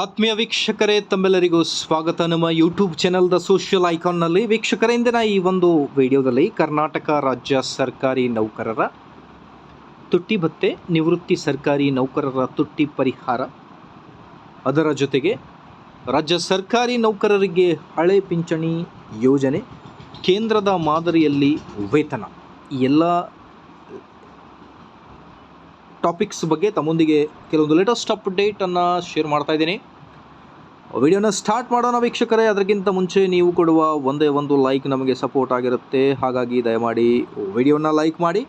ಆತ್ಮೀಯ ವೀಕ್ಷಕರೇ, ತಮ್ಮೆಲ್ಲರಿಗೂ ಸ್ವಾಗತ. ನಮ್ಮ ಯೂಟ್ಯೂಬ್ ಚಾನಲ್ ದ ಸೋಷಿಯಲ್ ಐಕಾನ್ನಲ್ಲಿ ವೀಕ್ಷಕರೇ, ಇಂದಿನ ಈ ಒಂದು ವಿಡಿಯೋದಲ್ಲಿ ಕರ್ನಾಟಕ ರಾಜ್ಯ ಸರ್ಕಾರಿ ನೌಕರರ ತುಟ್ಟಿ ಭತ್ತೆ, ನಿವೃತ್ತಿ ಸರ್ಕಾರಿ ನೌಕರರ ತುಟ್ಟಿ ಪರಿಹಾರ. ಅದರ ಜೊತೆಗೆ ರಾಜ್ಯ ಸರ್ಕಾರಿ ನೌಕರರಿಗೆ ಹಳೆ ಪಿಂಚಣಿ ಯೋಜನೆ, ಕೇಂದ್ರದ ಮಾದರಿಯಲ್ಲಿ ವೇತನ. ಎಲ್ಲ ಟಾಪಿಕ್ಸ್ ಬಗ್ಗೆ ತಮ್ಮೊಂದಿಗೆ ಕೆಲವೊಂದು ಲೇಟೆಸ್ಟ್ ಅಪ್ಡೇಟನ್ನು ಶೇರ್ ಮಾಡ್ತಾ ಇದ್ದೀನಿ. ವಿಡಿಯೋನ ಸ್ಟಾರ್ಟ್ ಮಾಡೋಣ ವೀಕ್ಷಕರೇ. ಅದಕ್ಕಿಂತ ಮುಂಚೆ ನೀವು ಕೊಡುವ ಒಂದೇ ಒಂದು ಲೈಕ್ ನಮಗೆ ಸಪೋರ್ಟ್ ಆಗಿರುತ್ತೆ. ಹಾಗಾಗಿ ದಯಮಾಡಿ ವಿಡಿಯೋನ ಲೈಕ್ ಮಾಡಿ.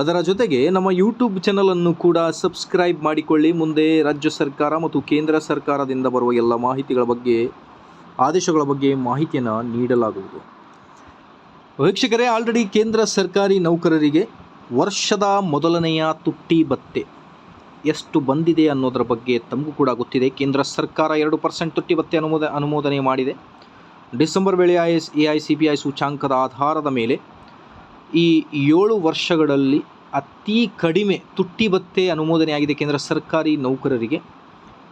ಅದರ ಜೊತೆಗೆ ನಮ್ಮ ಯೂಟ್ಯೂಬ್ ಚಾನಲನ್ನು ಕೂಡ ಸಬ್ಸ್ಕ್ರೈಬ್ ಮಾಡಿಕೊಳ್ಳಿ. ಮುಂದೆ ರಾಜ್ಯ ಸರ್ಕಾರ ಮತ್ತು ಕೇಂದ್ರ ಸರ್ಕಾರದಿಂದ ಬರುವ ಎಲ್ಲ ಮಾಹಿತಿಗಳ ಬಗ್ಗೆ, ಆದೇಶಗಳ ಬಗ್ಗೆ ಮಾಹಿತಿಯನ್ನು ನೀಡಲಾಗುವುದು. ವೀಕ್ಷಕರೇ ಆಲ್ರೆಡಿ ಕೇಂದ್ರ ಸರ್ಕಾರಿ ನೌಕರರಿಗೆ ವರ್ಷದ ಮೊದಲನೆಯ ತುಟ್ಟಿ ಭತ್ತೆ ಎಷ್ಟು ಬಂದಿದೆ ಅನ್ನೋದರ ಬಗ್ಗೆ ತಮಗೂ ಕೂಡ ಗೊತ್ತಿದೆ. ಕೇಂದ್ರ ಸರ್ಕಾರ ಎರಡು ಪರ್ಸೆಂಟ್ ತುಟ್ಟಿ ಭತ್ಯೆ ಅನುಮೋದ, ಅನುಮೋದನೆ ಮಾಡಿದೆ. ಡಿಸೆಂಬರ್ ವೇಳೆ I S A I, C B I ಸೂಚ್ಯಾಂಕದ ಆಧಾರದ ಮೇಲೆ ಈ ಏಳು ವರ್ಷಗಳಲ್ಲಿ ಅತಿ ಕಡಿಮೆ ತುಟ್ಟಿ ಭತ್ಯೆ ಅನುಮೋದನೆಯಾಗಿದೆ ಕೇಂದ್ರ ಸರ್ಕಾರಿ ನೌಕರರಿಗೆ.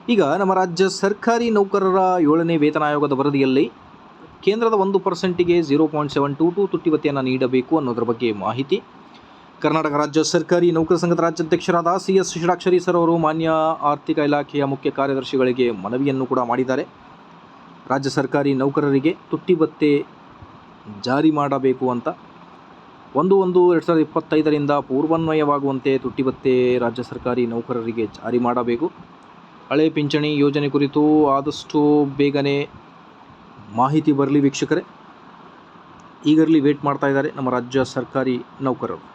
ಈಗ ನಮ್ಮ ರಾಜ್ಯ ಸರ್ಕಾರಿ ನೌಕರರ ಏಳನೇ ವೇತನ ಆಯೋಗದ ವರದಿಯಲ್ಲಿ ಕೇಂದ್ರದ ಒಂದು ಪರ್ಸೆಂಟಿಗೆ zero point seven two two ತುಟ್ಟಿ ಭತ್ಯೆಯನ್ನು ನೀಡಬೇಕು ಅನ್ನೋದ್ರ ಬಗ್ಗೆ ಮಾಹಿತಿ. ಕರ್ನಾಟಕ ರಾಜ್ಯ ಸರ್ಕಾರಿ ನೌಕರ ಸಂಘದ ರಾಜ್ಯಾಧ್ಯಕ್ಷರಾದ ಸಿ ಎಸ್ ಷಡಾಕ್ಷರಿ ಸರ್ ಅವರು ಮಾನ್ಯ ಆರ್ಥಿಕ ಇಲಾಖೆಯ ಮುಖ್ಯ ಕಾರ್ಯದರ್ಶಿಗಳಿಗೆ ಮನವಿಯನ್ನು ಕೂಡ ಮಾಡಿದ್ದಾರೆ. ರಾಜ್ಯ ಸರ್ಕಾರಿ ನೌಕರರಿಗೆ ತುಟ್ಟಿ ಭತ್ಯೆ ಜಾರಿ ಮಾಡಬೇಕು ಅಂತ. ಒಂದು ಒಂದು ಎರಡು ಸಾವಿರದ ಇಪ್ಪತ್ತೈದರಿಂದ ಪೂರ್ವಾನ್ವಯವಾಗುವಂತೆ ತುಟ್ಟಿ ಭತ್ಯೆ ರಾಜ್ಯ ಸರ್ಕಾರಿ ನೌಕರರಿಗೆ ಜಾರಿ ಮಾಡಬೇಕು. ಹಳೆ ಪಿಂಚಣಿ ಯೋಜನೆ ಕುರಿತು ಆದಷ್ಟು ಬೇಗನೆ ಮಾಹಿತಿ ಬರಲಿ ವೀಕ್ಷಕರೇ. ಈಗರಲ್ಲಿ ವೇಟ್ ಮಾಡ್ತಾ ಇದ್ದಾರೆ ನಮ್ಮ ರಾಜ್ಯ ಸರ್ಕಾರಿ ನೌಕರರು.